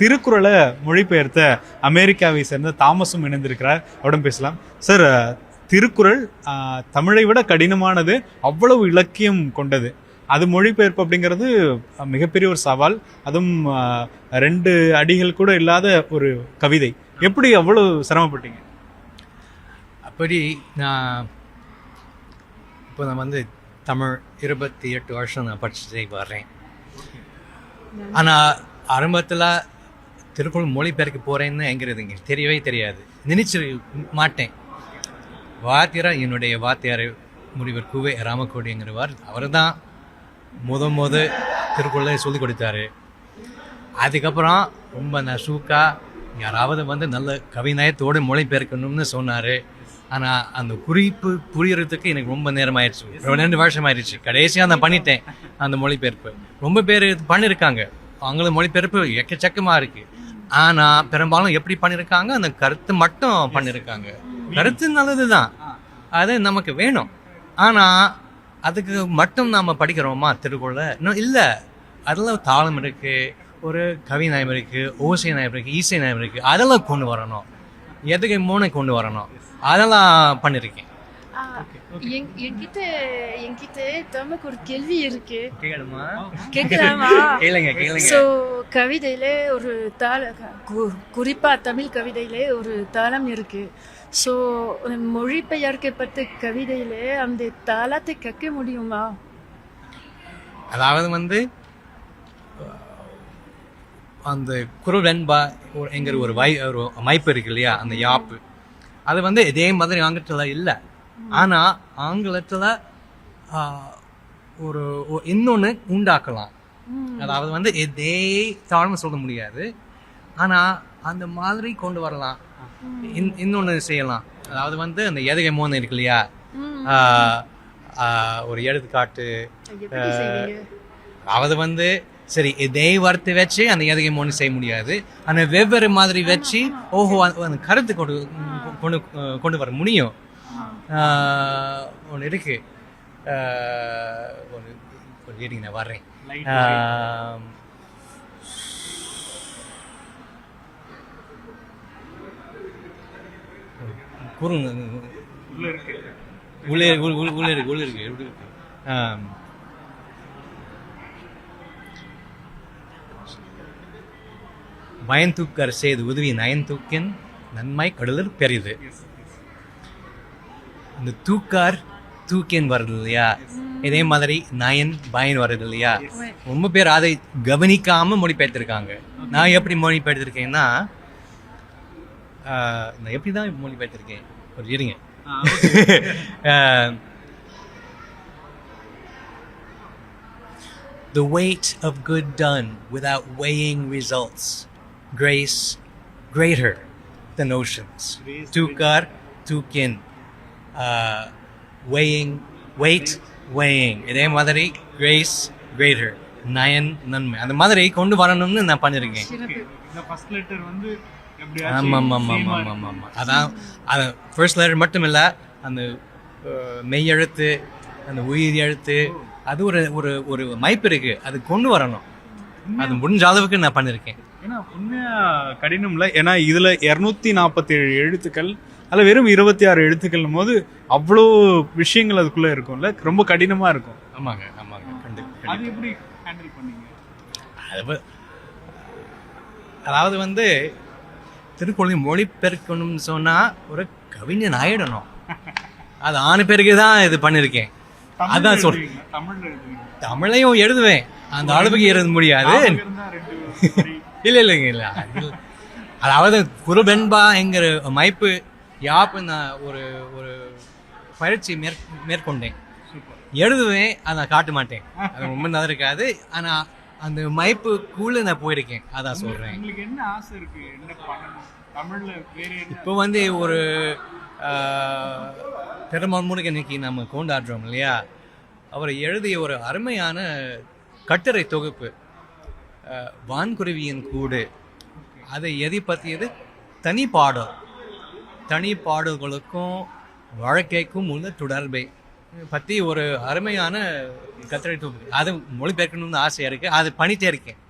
திருக்குறளை மொழிபெயர்த்த அமெரிக்காவை சேர்ந்த தாமஸும் இணைந்திருக்கிறார். அவரிடம் பேசலாம். சார் திருக்குறள் தமிழை விட கடினமானது அவ்வளவு இலக்கியம் கொண்டது. அது மொழிபெயர்ப்பு அப்படிங்கிறது மிகப்பெரிய ஒரு சவால். அதுவும் ரெண்டு அடிகள் கூட இல்லாத ஒரு கவிதை. எப்படி அவ்வளவு சிரமப்பட்டீங்க? அப்படி நான் இப்போ நான் வந்து தமிழ் இருபத்தி எட்டு வருஷம் நான் படிச்சுட்டே வர்றேன். ஆனால் ஆரம்பத்தில் திருக்குறள் மொழிபெயர்க்க போகிறேன்னு எங்கிறது எங்களுக்கு தெரியவே தெரியாது. நினைச்சு மாட்டேன். வாத்தியார்? என்னுடைய வாத்தியார் முனிவர் குவே ராமக்கோடிங்கிறவர் அவர் தான் முத முத திருக்குறளை சொல்லிக் கொடுத்தாரு. அதுக்கப்புறம் ரொம்ப நசுக்கா யாராவது வந்து நல்ல கவிநயத்தோடு மொழிபெயர்க்கணும்னு சொன்னார். ஆனால் அந்த குறிப்பு புரியறதுக்கு எனக்கு ரொம்ப நேரம் ஆயிடுச்சு ரெண்டு வருஷம் ஆயிடுச்சு கடைசியாக நான் பண்ணிட்டேன் அந்த மொழிபெயர்ப்பு. ரொம்ப பேர் பண்ணியிருக்காங்க அவங்கள மொழிபெயர்ப்பு எக்கச்சக்கமாக இருக்குது ஆனால் பெரும்பாலும் எப்படி பண்ணியிருக்காங்க அந்த கருத்து மட்டும் பண்ணியிருக்காங்க கருத்து நல்லது தான் அது நமக்கு வேணும். ஆனால் அதுக்கு மட்டும் நாம் படிக்கிறோமா? திருக்குறளை? இன்னும் இல்லை. அதில் தாளம் இருக்கு ஒரு கவி நயம் இருக்கு ஓசை நயம் இருக்கு ஈசை நயம் இருக்கு. அதெல்லாம் கொண்டு வரணும். எதுக்கு மூணை கொண்டு வரணும்? அதெல்லாம் பண்ணியிருக்கேன் என்கிட்ட என்கிட்ட தமக்கு ஒரு கேள்வி இருக்கு. கேளுமா? கேட்கலாமா? கேளுங்க கேளுங்க. ஸோ கவிதையில ஒரு தாள கு- குறிப்பா தமிழ் கவிதையில ஒரு தாளம் இருக்கு. ஸோ மொழிபெயர்க்கப்பட்ட கவிதையில அந்த தாளத்தை கற்க முடியுமா? அதாவது வந்து அந்த குருவென்பா ஒரு எங்கிற ஒரு வை ஒரு அமைப்பு இருக்கு இல்லையா? அந்த யாப்பு. அது வந்து இதே மாதிரி ஆங்கிலத்தில் இல்லை. ஆனால் ஆங்கிலத்தில் ஒரு இன்னொன்று உண்டாக்கலாம். அதாவது வந்து இதே தாழ்வு சொல்ல முடியாது. ஆனால் அந்த மாதிரி கொண்டு வரலாம். இன் இன்னொன்று செய்யலாம். அதாவது வந்து அந்த எதுகை மோனை இருக்கு இல்லையா? ஒரு எடுத்துக்காட்டு அதாவது வந்து சரி இதே வார்த்தை வச்சு அந்த எதுகை மோனி செய்ய முடியாது. ஆனால் வெவ்வேறு மாதிரி வச்சு ஓஹோ அந்த கருத்து கொண்டு கொண்டு கொண்டு வர முடியும். ஒன்று இருக்கு. ஆஹ், ஒரு ஒரு ரீடிங் நான் வர்றேன். ஆஹ், குறுங்க உள்ளே உள்ளே உள்ள- உள்ளே இருக்கு உள்ளே இருக்கு உள்ளே இருக்கு? ஆம். பயன்தூக்கர் செய்து உதவி நயன்தூக்கின் நன்மை கடலில் பெரிது. இந்த தூக்கார் தூக்கின் வருது இல்லையா? இதே மாதிரி நயன் பயன் வருது இல்லையா? ரொம்ப பேர் அதை கவனிக்காம மொழிபெயர்த்திருக்காங்க நான் எப்படி மொழிபெயர்த்திருக்கேன்னா நான் எப்படி தான் மொழிபெயர்த்திருக்கேன் ஒரு இருங்க. The weight of good done without weighing results, grace greater than oceans. Tukar, tukin. Uh, weighing, weight, weighing. இதே மாதிரி grace greater. நயன் நன்மை. அந்த மாதிரி கொண்டு வரணும்னு நான் பண்ணியிருக்கேன் இந்த ஃபர்ஸ்ட் லெட்டர் வந்து ஆமாம் ஆமாம் ஆமாம் ஆமாம் ஆமாம் அதான் அது ஃபர்ஸ்ட் லெட்டர் மட்டும் இல்லை அந்த அஹ், மெய் எழுத்து அந்த உயிர் எழுத்து அது ஒரு ஒரு ஒரு மைப்பு இருக்கு. அது கொண்டு வரணும். அது முடிஞ்ச அளவுக்கு நான் பண்ணியிருக்கேன் ஏன்னா உண்மையா கடினம் இல்லை ஏன்னா இதுல இருநூத்தி நாற்பத்தி ஏழு எழுத்துக்கள் அதுல வெறும் இருபத்தி ஆறு எழுத்துக்கள் போது அவ்வளோ விஷயங்கள் அதுக்குள்ள இருக்கும்ல? ரொம்ப கடினமா இருக்கும். ஆமாங்க ஆமாங்க. கண்டு அது எப்படி ஹேண்டில் பண்ணீங்க? அது வ- அதாவது வந்து திருக்குறளை மொழிபெயர்க்கணும்னு சொன்னா ஒரு கவிஞன் ஆயிடணும். அது ஆணு பேருக்கு தான் இது பண்ணியிருக்கேன் அதான் சொல் தமிழ்ல எழுதுவீங்க தமிழையும் எழுதுவேன். அந்த அளவுக்கு எழுத முடியாது. இல்ல இல்லைங்க இல்ல. அது- அதாவது குருபென்பா என்கிற அமைப்பு யாப்பு நான் ஒரு ஒரு பயிற்சி மேற் மேற்கொண்டேன். எழுதுவேன் அதை நான் காட்ட மாட்டேன். அது ரொம்ப நல்லா இருக்காது. ஆனா அந்த மைப்புக்குள்ள நான் போயிருக்கேன். அதான் சொல்றேன். உங்களுக்கு என்ன ஆசை இருக்கு? என்ன பண்ணணும்? தமிழ்ல வேற இப்போ வந்து ஒரு பெருமாள் முருகன் இன்னைக்கு நம்ம கொண்டாடுறோம் இல்லையா? அவர் எழுதிய ஒரு அருமையான கட்டுரை தொகுப்பு வான்குருவியின் கூடு. அதை எதை பற்றியது? தனி பாடல். தனிப்பாடுகளுக்கும் வாழ்க்கைக்கும் உள்ள தொடர்பை. பற்றி ஒரு அருமையான கத்திரை தொகுப்பு அது மொழிபெயர்க்கணும்னு ஆசையாக இருக்குது அது பண்ணிட்டே இருக்கேன்.